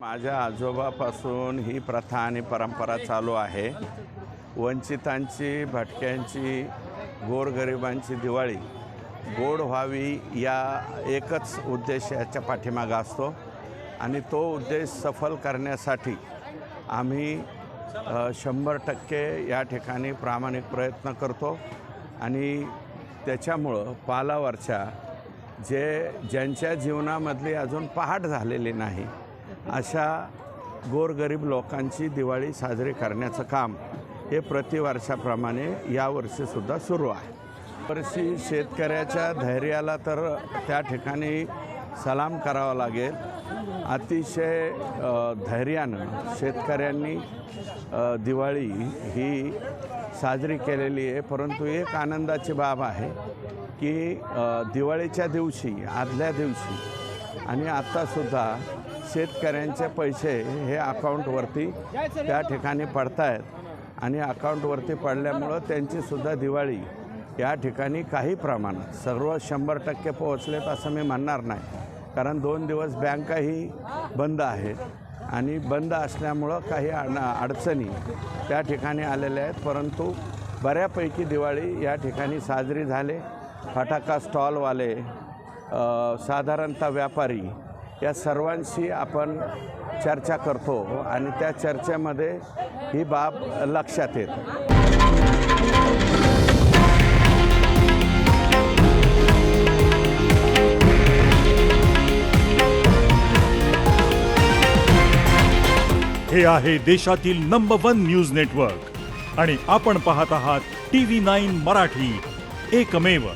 माझ्या आजोबापासून ही प्रथा आणि परंपरा चालू आहे. वंचितांची भटक्यांची गोरगरिबांची दिवाळी गोड व्हावी या एकच उद्देश याच्या पाठीमागं असतो. आणि तो उद्देश सफल करण्यासाठी आम्ही शंभर टक्के या ठिकाणी प्रामाणिक प्रयत्न करतो. आणि त्याच्यामुळं पालावरच्या जे ज्यांच्या जीवनामधली अजून पहाट झालेली नाही अशा गोरगरीब लोकांची दिवाळी साजरी करण्याचं काम हे प्रतिवर्षाप्रमाणे यावर्षीसुद्धा सुरू आहे. वर्षी शेतकऱ्याच्या धैर्याला तर त्या ठिकाणी सलाम करावा लागेल. अतिशय धैर्यानं शेतकऱ्यांनी दिवाळी ही साजरी केलेली आहे. परंतु एक आनंदाची बाब आहे की दिवाळीच्या दिवशी आदल्या दिवशी आणि आत्तासुद्धा शेतकऱ्यांचे पैसे हे अकाउंटवरती त्या ठिकाणी पडतायत. आणि अकाउंटवरती पडल्यामुळं त्यांचीसुद्धा दिवाळी या ठिकाणी काही प्रमाणात. सर्व शंभर टक्के पोहोचलेत असं मी म्हणणार नाही. कारण दोन दिवस बँकाही बंद आहेत आणि बंद असल्यामुळं काही अड अडचणी त्या ठिकाणी आलेल्या आहेत. परंतु बऱ्यापैकी दिवाळी या ठिकाणी साजरी झाले. फटाका स्टॉलवाले साधारणतः व्यापारी या सर्वांशी आपण चर्चा करतो आणि त्या चर्चेमध्ये ही बाब लक्षात येते. हे आहे देशातील नंबर वन न्यूज नेटवर्क आणि आपण पाहत आहात टी व्ही नाईन मराठी. एकमेव